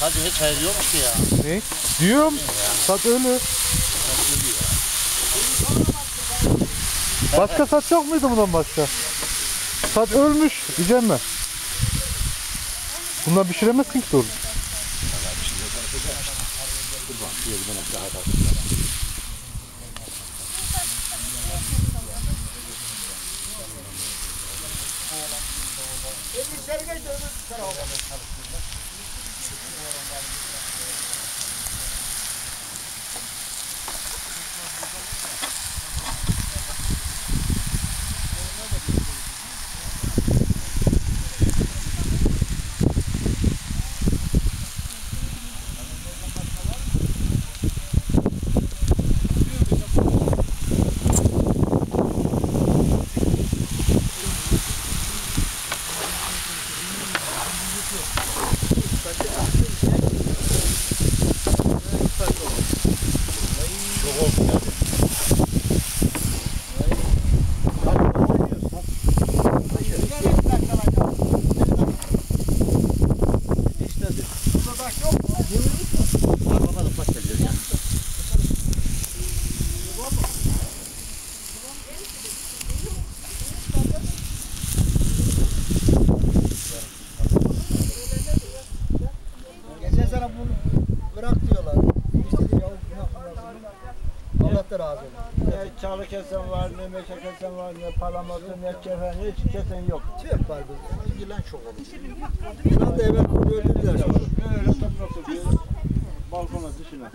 Hadi hiç hayır yok ki ya. Ne? Diyorum. Sat ölü. Başka sat yok muydu bundan başka? Sat ölmüş. Diyeceğim ben. Bundan pişiremezsin ki doğru. Bakalım Thank you. Bırak diyorlar. İşte diyor, Allah da razı olsun. Ne çalı kesen var, ne meşe kesen var, ne palamatı, ne kefen, hiç kesen yok. Tüp var bu. Yılan çok olur. Yılan da evvel öldürdüler. Böyle toprak tutuyor, balkona dışına.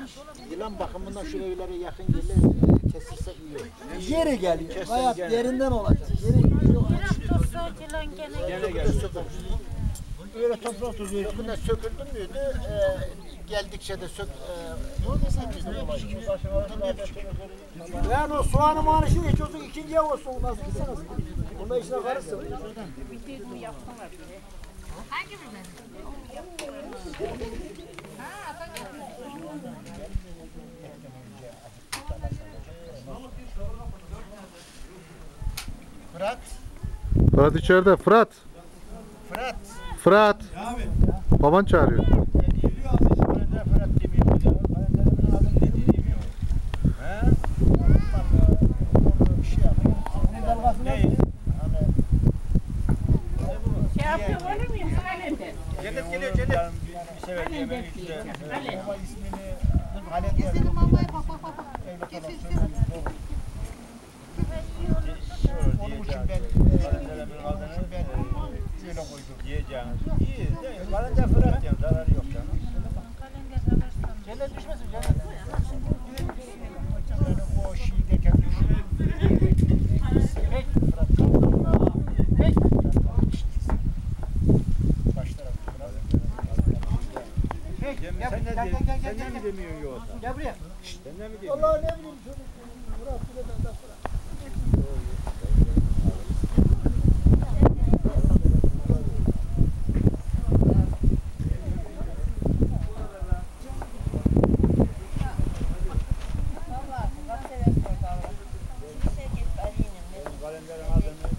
Yılan bakımından şu evlere yakın yerler e, kesilse iyi olur. Yeri geliyor. Hayat yerinden olacak. Yeri geliyor. Gene gene. Böyle toprak tutuyor. Bunlar söküldü müydü? E, geldikçe de sök... E? Yani o soğanı mağanı şimdi içiyorsun ikinciye olsun. Nasıl gitsene? Bunda içine karışsın. Fırat. Fırat içeride. Fırat. Fırat. Baban çağırıyor. Şey yapıyor öyle mi? Kalende. Cennet geliyor cennet. Bir sefer yemeği işte. Halep Gezelim mamaya bak bak bak. Şöyle koydum diyeceğiniz. İyi. de Kalender Fırat diyorum. Zararı yok canım. Cennet düşmesin cennet. Yani o şeyi derken düşün. Pek Fırat. Pek. Baş tarafı Fırat. Pek. Cem, Gel, sen ne gel, diyorsun? gel, gel, Sen gel, ne mi gel. demiyorsun yoksa? Gel buraya. Sen ne mi diyorsun? Vallahi ne bileyim şöyle. Murat bir de Father.